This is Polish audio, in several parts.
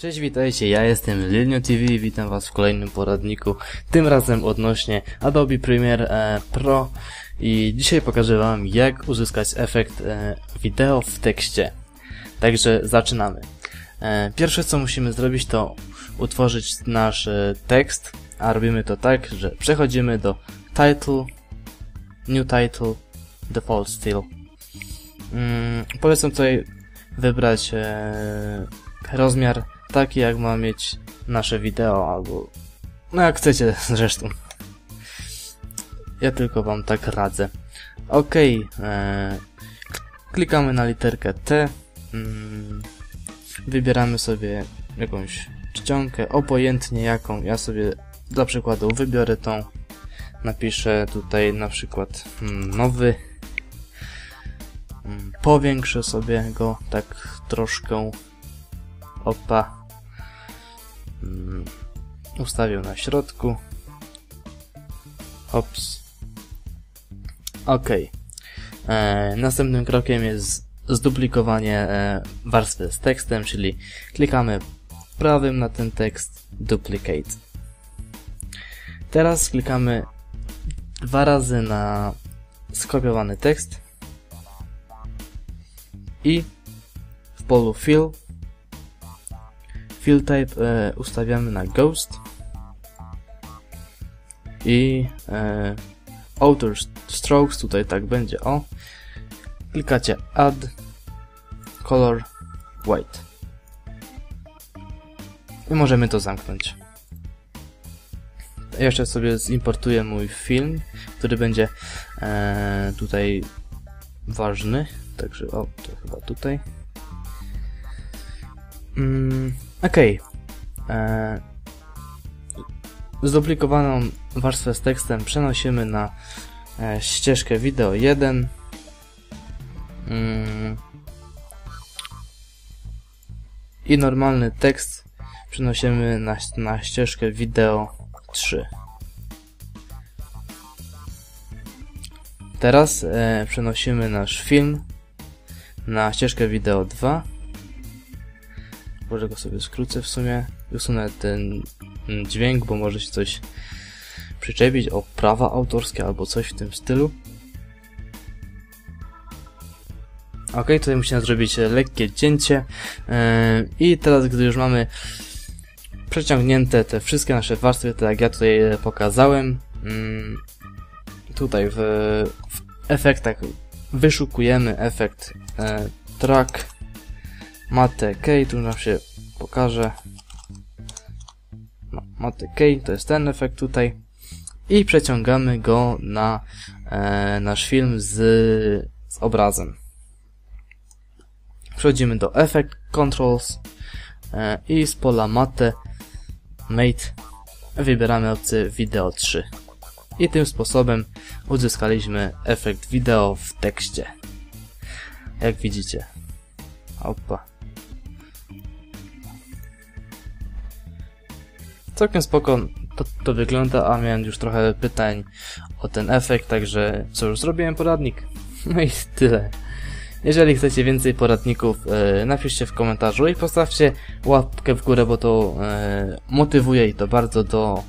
Cześć, witajcie, ja jestem Lilnio TV witam was w kolejnym poradniku, tym razem odnośnie Adobe Premiere e, Pro i dzisiaj pokażę wam jak uzyskać efekt e, wideo w tekście. Także zaczynamy. E, pierwsze co musimy zrobić to utworzyć nasz tekst, a robimy to tak, że przechodzimy do Title, New Title, Default Style. Mm, polecam tutaj wybrać rozmiar taki jak ma mieć nasze wideo, albo no jak chcecie zresztą. Ja tylko wam tak radzę. Ok, e, klikamy na literkę T, mm, wybieramy sobie jakąś czcionkę, obojętnie jaką, ja sobie dla przykładu wybiorę tą, napiszę tutaj na przykład mm, nowy, mm, powiększę sobie go tak troszkę, opa, mm, ustawię na środku. Ops. Ok. E, następnym krokiem jest zduplikowanie e, warstwy z tekstem, czyli klikamy prawym na ten tekst Duplicate. Teraz klikamy dwa razy na skopiowany tekst i w polu Fill Fill type e, ustawiamy na Ghost i e, Outer Strokes, tutaj tak będzie, o. Klikacie Add Color White i możemy to zamknąć. Jeszcze sobie zimportuję mój film, który będzie e, tutaj ważny, także o, to chyba tutaj. Mm, Okej. Okay. E, zduplikowaną warstwę z tekstem przenosimy na e, ścieżkę wideo 1. Mm, I normalny tekst przenosimy na, na ścieżkę wideo 3. Teraz e, przenosimy nasz film na ścieżkę wideo 2 może go sobie skrócę w sumie. Usunę ten dźwięk, bo może się coś przyczepić o prawa autorskie albo coś w tym stylu. Ok, tutaj musimy zrobić lekkie cięcie. Yy, I teraz, gdy już mamy przeciągnięte te wszystkie nasze warstwy, tak jak ja tutaj pokazałem, yy, tutaj w, w efektach wyszukujemy efekt yy, track Mate K, tu nam się pokaże. No, Mate K to jest ten efekt tutaj. I przeciągamy go na e, nasz film z, z obrazem. Przechodzimy do Effect Controls e, i z pola Mate Mate wybieramy opcję Video 3. I tym sposobem uzyskaliśmy efekt wideo w tekście. Jak widzicie. Opa. Całkiem spoko to, to wygląda, a miałem już trochę pytań o ten efekt, także co już zrobiłem poradnik. No i tyle. Jeżeli chcecie więcej poradników, e, napiszcie w komentarzu i postawcie łapkę w górę, bo to e, motywuje i to bardzo do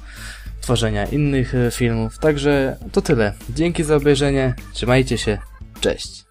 tworzenia innych e, filmów. Także to tyle. Dzięki za obejrzenie, trzymajcie się, cześć.